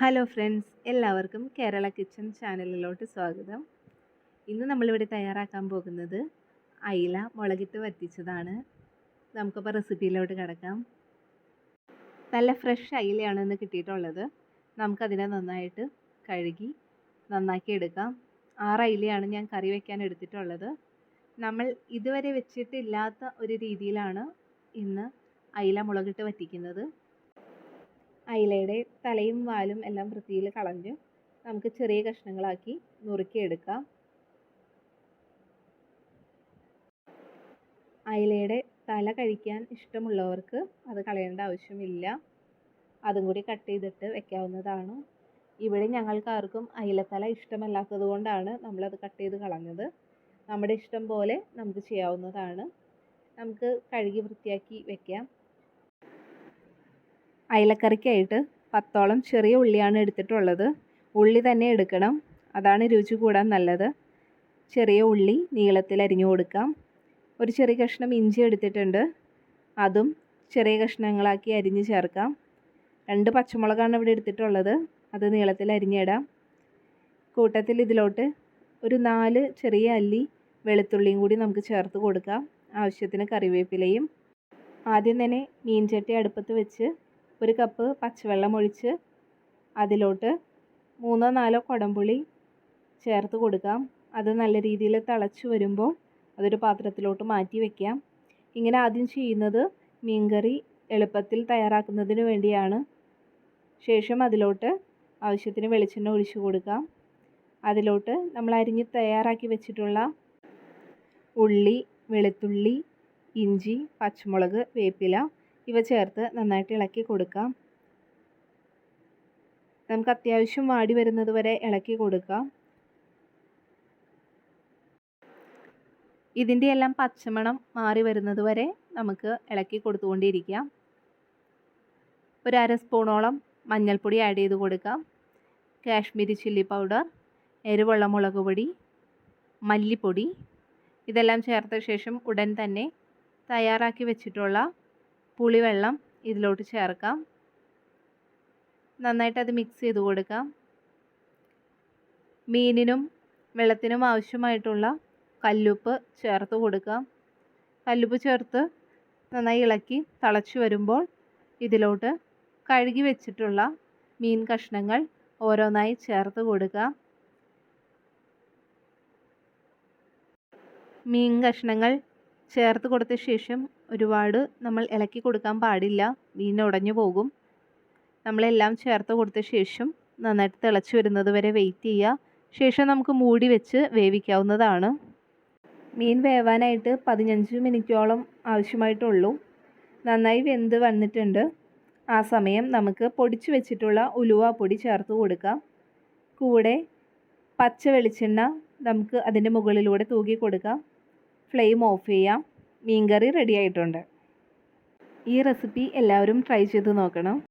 Hello friends എല്ലാവർക്കും Kerala kitchen ചാനലിലോട്ട് സ്വാഗതം. ഇന്ന് നമ്മളിവിടെ തയ്യാറാക്കാൻ പോകുന്നത് അയില മുളകിട്ട് വറ്റിച്ചതാണ്. നമുക്കപ്പോൾ റെസിപ്പിയിലോട്ട് കിടക്കാം. നല്ല ഫ്രഷ് അയിലയാണ് ഇന്ന് കിട്ടിയിട്ടുള്ളത്. നമുക്കതിനെ നന്നായിട്ട് കഴുകി നന്നാക്കി എടുക്കാം. ആറ് അയിലയാണ് ഞാൻ കറി വയ്ക്കാൻ എടുത്തിട്ടുള്ളത്. നമ്മൾ ഇതുവരെ വെച്ചിട്ടില്ലാത്ത ഒരു രീതിയിലാണ് ഇന്ന് അയില മുളകിട്ട് വറ്റിക്കുന്നത്. അയിലയുടെ തലയും വാലും എല്ലാം വൃത്തിയിൽ കളഞ്ഞ് നമുക്ക് ചെറിയ കഷ്ണങ്ങളാക്കി നുറുക്കിയെടുക്കാം അയിലയുടെ തല കഴിക്കാൻ ഇഷ്ടമുള്ളവർക്ക് അത് കളയേണ്ട ആവശ്യമില്ല. അതും കൂടി കട്ട് ചെയ്തിട്ട് വെക്കാവുന്നതാണ്. ഇവിടെ ഞങ്ങൾക്ക് ആർക്കും അയിലത്തല ഇഷ്ടമല്ലാത്തത് കൊണ്ടാണ് നമ്മളത് കട്ട് ചെയ്ത് കളഞ്ഞത്. നമ്മുടെ ഇഷ്ടം പോലെ നമുക്ക് ചെയ്യാവുന്നതാണ്. നമുക്ക് കഴുകി വൃത്തിയാക്കി വെക്കാം. അയലക്കറിക്കായിട്ട് പത്തോളം ചെറിയ ഉള്ളിയാണ് എടുത്തിട്ടുള്ളത്. ഉള്ളി തന്നെ എടുക്കണം. അതാണ് രുചി കൂടാൻ നല്ലത്. ചെറിയ ഉള്ളി നീളത്തിൽ അരിഞ്ഞു കൊടുക്കാം. ഒരു ചെറിയ കഷ്ണം ഇഞ്ചി എടുത്തിട്ടുണ്ട്. അതും ചെറിയ കഷ്ണങ്ങളാക്കി അരിഞ്ഞ് ചേർക്കാം. രണ്ട് പച്ചമുളകാണ് ഇവിടെ എടുത്തിട്ടുള്ളത്. അത് നീളത്തിൽ അരിഞ്ഞിടാം. കൂട്ടത്തിൽ ഇതിലോട്ട് ഒരു നാല് ചെറിയ അല്ലി വെളുത്തുള്ളിയും കൂടി നമുക്ക് ചേർത്ത് കൊടുക്കാം. ആവശ്യത്തിന് കറിവേപ്പിലയും. ആദ്യം തന്നെ മീൻചട്ടി അടുപ്പത്ത് വെച്ച് ഒരു കപ്പ് പച്ചവെള്ളം ഒഴിച്ച് അതിലോട്ട് മൂന്നോ നാലോ കുടംപുളി ചേർത്ത് കൊടുക്കാം. അത് നല്ല രീതിയിൽ തിളച്ച് വരുമ്പോൾ അതൊരു പാത്രത്തിലോട്ട് മാറ്റി വയ്ക്കാം ഇങ്ങനെ ആദ്യം ചെയ്യുന്നത് മീൻകറി എളുപ്പത്തിൽ തയ്യാറാക്കുന്നതിന് വേണ്ടിയാണ്. ശേഷം അതിലോട്ട് ആവശ്യത്തിന് വെളിച്ചെണ്ണ ഒഴിച്ച് കൊടുക്കാം. അതിലോട്ട് നമ്മൾ അരിഞ്ഞ് തയ്യാറാക്കി വെച്ചിട്ടുള്ള ഉള്ളി വെളുത്തുള്ളി ഇഞ്ചി പച്ചമുളക് വേപ്പില ഇവ ചേർത്ത് നന്നായിട്ട് ഇളക്കി കൊടുക്കാം. നമുക്ക് അത്യാവശ്യം വാടി വരുന്നത് വരെ ഇളക്കി കൊടുക്കാം. ഇതിന്റെ എല്ലാം പച്ചമണം മാറി വരുന്നത് വരെ നമുക്ക് ഇളക്കി കൊടുത്തുകൊണ്ടിരിക്കാം. ഒരു അര സ്പൂണോളം മഞ്ഞൾപ്പൊടി ആഡ് ചെയ്ത് കൊടുക്കാം. കാശ്മീരി ചില്ലി പൗഡർ എരിവുള്ള മുളക് പൊടി മല്ലിപ്പൊടി. ഇതെല്ലാം ചേർത്ത ശേഷം ഉടൻ തന്നെ തയ്യാറാക്കി വെച്ചിട്ടുള്ള പുളിവെള്ളം ഇതിലോട്ട് ചേർക്കാം. നന്നായിട്ട് അത് മിക്സ് ചെയ്ത് കൊടുക്കാം. മീനിനും വെള്ളത്തിനും ആവശ്യമായിട്ടുള്ള കല്ലുപ്പ് ചേർത്ത് കൊടുക്കാം. കല്ലുപ്പ് ചേർത്ത് നന്നായി ഇളക്കി തിളച്ച് വരുമ്പോൾ ഇതിലോട്ട് കഴുകി വെച്ചിട്ടുള്ള മീൻ കഷ്ണങ്ങൾ ഓരോന്നായി ചേർത്ത് കൊടുക്കാം. മീൻ കഷ്ണങ്ങൾ ചേർത്ത് കൊടുത്ത ശേഷം ഒരുപാട് നമ്മൾ ഇളക്കി കൊടുക്കാൻ പാടില്ല. മീൻ ഉടഞ്ഞു പോകും. നമ്മളെല്ലാം ചേർത്ത് കൊടുത്ത ശേഷം നന്നായിട്ട് തിളച്ച് വരുന്നത് വരെ വെയിറ്റ് ചെയ്യുക. ശേഷം നമുക്ക് മൂടി വെച്ച് വേവിക്കാവുന്നതാണ്. മീൻ വേവാനായിട്ട് പതിനഞ്ച് മിനിറ്റോളം ആവശ്യമായിട്ടുള്ളൂ. നന്നായി വെന്ത് വന്നിട്ടുണ്ട്. ആ സമയം നമുക്ക് പൊടിച്ചു വെച്ചിട്ടുള്ള ഉലുവ പൊടി ചേർത്ത് കൊടുക്കാം. കൂടെ പച്ച വെളിച്ചെണ്ണ നമുക്ക് അതിന്റെ മുകളിലൂടെ തൂകി കൊടുക്കാം. ഫ്ലെയിം ഓഫ് ചെയ്യാം മീൻ കറി റെഡി ആയിട്ടുണ്ട്. ഈ റെസിപ്പി എല്ലാവരും ട്രൈ ചെയ്ത് നോക്കണം.